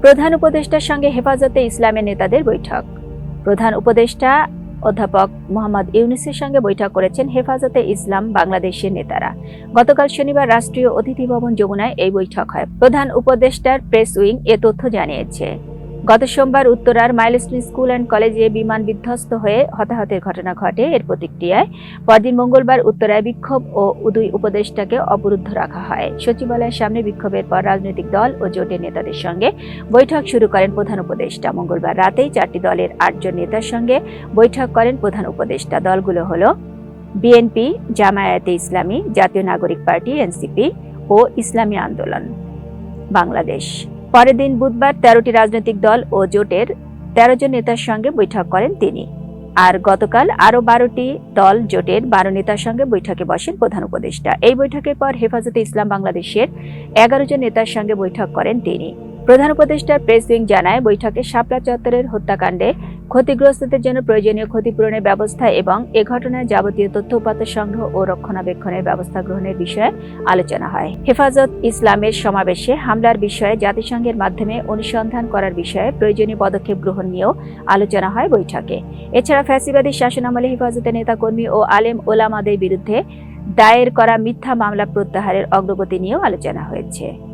প্রধান উপদেষ্টার সঙ্গে হেফাজতে ইসলামের নেতাদের বৈঠক। প্রধান উপদেষ্টা অধ্যাপক মোহাম্মদ ইউনিসের সঙ্গে বৈঠক করেছেন হেফাজতে ইসলাম বাংলাদেশের নেতারা। গতকাল শনিবার রাষ্ট্রীয় অতিথি ভবন যমুনায় এই বৈঠক হয়। প্রধান উপদেষ্টার প্রেস উইং এ তথ্য জানিয়েছে। গত সোমবার উত্তরার মাইলস্টোন স্কুল অ্যান্ড কলেজে বিমান বিধ্বস্ত হয়ে হতাহতের ঘটনা ঘটে। এর প্রতিক্রিয়ায় পরদিন মঙ্গলবার উত্তরায় বিক্ষোভ ও দুই উপদেষ্টাকে অবরুদ্ধ রাখা হয়। সচিবালয়ের সামনে বিক্ষোভের পর রাজনৈতিক দল ও জোটের নেতাদের সঙ্গে বৈঠক শুরু করেন প্রধান উপদেষ্টা। মঙ্গলবার রাতেই চারটি দলের আটজন নেতার সঙ্গে বৈঠক করেন প্রধান উপদেষ্টা। দলগুলো হলো বিএনপি, জামায়াতে ইসলামী, জাতীয় নাগরিক পার্টি, এনসিপি ও ইসলামী আন্দোলন। বাংলাদেশ। পরের দিন বুধবার তেরোটি রাজনৈতিক দল ও জোটের তেরো জন নেতার সঙ্গে বৈঠক করেন তিনি। আর গতকাল আরও বারোটি দল জোটের বারো নেতার সঙ্গে বৈঠকে বসেন প্রধান উপদেষ্টা। এই বৈঠকের পর হেফাজতে ইসলাম বাংলাদেশের এগারো জন নেতার সঙ্গে বৈঠক করেন তিনি। প্রধান উপদেষ্টার প্রেস উইং জানায়, বৈঠকে শাপলা চত্বরের হত্যাকাণ্ডে ক্ষতিগ্রস্তদের জন্য প্রয়োজনীয় ক্ষতিপূরণের ব্যবস্থা এবং এ ঘটনায় যাবতীয় তথ্য, উপাত্ত সংগ্রহ ও রক্ষণাবেক্ষণের ব্যবস্থা গ্রহণের বিষয়ে আলোচনা হয়। হেফাজত ইসলামের সমাবেশে হামলার বিষয়ে জাতিসংঘের মাধ্যমে অনুসন্ধান করার বিষয়ে প্রয়োজনীয় পদক্ষেপ গ্রহণ নিয়েও আলোচনা হয় বৈঠকে। এছাড়া ফ্যাসিবাদী শাসনামলে হেফাজতের নেতাকর্মী ও আলেম ওলামাদের বিরুদ্ধে দায়ের করা মিথ্যা মামলা প্রত্যাহারের অগ্রগতি নিয়েও আলোচনা হয়েছে।